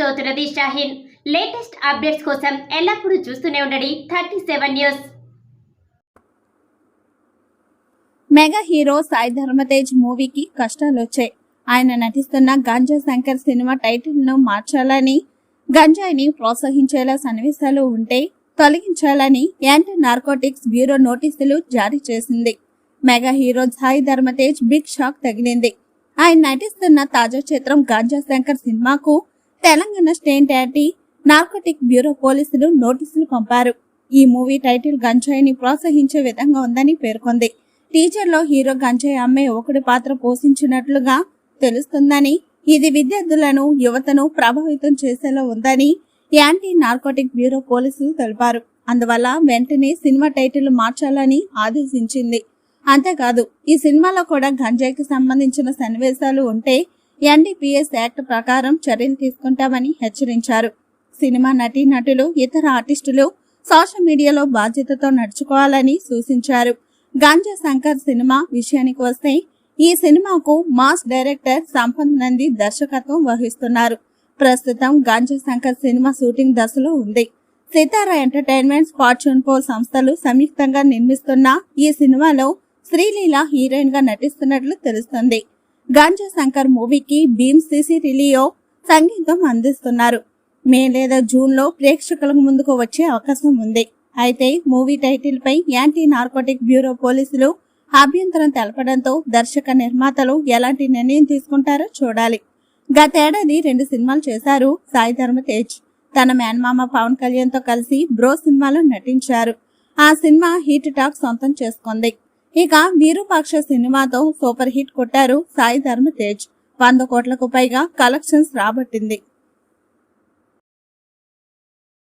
చౌతురది Shaheen. Latest updates కోసం ఎల్లప్పుడూ చూస్తూనే ఉండండి thirty seven news. Mega hero Sai Dharam Tej మూవీకి కష్టాలు వచ్చాయి ఆయన నటిస్తున్న గంజా శంకర్ సినిమా టైటిల్ను మార్చాలని గంజాయిని ప్రోత్సహించేలా సన్నివేశాలు ఉంటే తొలగించాలని యాంటీ నార్కోటిక్స్ బ్యూరో నోటీసులు జారీ చేసింది. Mega hero Sai Dharam Tej big shock తగిలింది. ఆయన నటిస్తున్న తాజా చిత్రం గంజా శంకర్ సినిమాకు Telangana state anti narcotic bureau పోలీసులు నోటీసులు పంపారు. ఈ మూవీ టైటిల్ గంజాయిని ప్రోత్సహించే విధంగా ఉందని పేర్కొంది. టీచర్లో హీరో గంజాయి అమ్మే ఒకటి పాత్ర పోషించినట్లుగా తెలుస్తుందని ఇది విద్యార్థులను యువతను ప్రభావితం చేసేలా ఉందని యాంటీ నార్కోటిక్ బ్యూరో పోలీసులు తెలిపారు. అందువల్ల వెంటనే సినిమా టైటిల్ మార్చాలని ఆదేశించింది. అంతేకాదు ఈ సినిమాలో కూడా గంజాయికి సంబంధించిన సన్నివేశాలు ఉంటే ఎన్డీపీఎస్ యాక్ట్ ప్రకారం చర్యలు తీసుకుంటామని హెచ్చరించారు. సినిమా నటీ నటులు ఇతర ఆర్టిస్టులు సోషల్ మీడియాలో బాధ్యతతో నడుచుకోవాలని సూచించారు. గంజా శంకర్ సినిమా విషయానికి వస్తే ఈ సినిమాకు మాస్ డైరెక్టర్ సంపత్ నంది దర్శకత్వం వహిస్తున్నారు. ప్రస్తుతం గంజా శంకర్ సినిమా షూటింగ్ దశలో ఉంది. సితారా ఎంటర్టైన్మెంట్ ఫార్చ్యూన్ పోల్ సంస్థలు సంయుక్తంగా నిర్మిస్తున్న ఈ సినిమాలో శ్రీలీల హీరోయిన్గా నటిస్తున్నట్లు తెలుస్తుంది. గాంజా శంకర్ మూవీకి భీమ్ సిసి రిలియో సంగీతం అందిస్తున్నారు. మే లేదా జూన్లో ప్రేక్షకుల ముందుకు వచ్చే అవకాశం ఉంది. అయితే మూవీ టైటిల్ పై యాంటీ నార్కోటిక్ బ్యూరో పోలీసులు అభ్యంతరం తెలపడంతో దర్శక నిర్మాతలు ఎలాంటి నిర్ణయం తీసుకుంటారో చూడాలి. గతేడాది రెండు సినిమాలు చేశారు సాయి ధర్మ తేజ్ తన మేనమామ పవన్ కళ్యాణ్తో కలిసి బ్రో సినిమాలో నటించారు. ఆ సినిమా హిట్ టాక్ సొంతం చేసుకుంది. ఇక వీరూపాక్ష సినిమాతో సూపర్ హిట్ కొట్టారు సాయి ధర్మ తేజ్ వంద కోట్లకు పైగా కలెక్షన్స్ రాబట్టింది.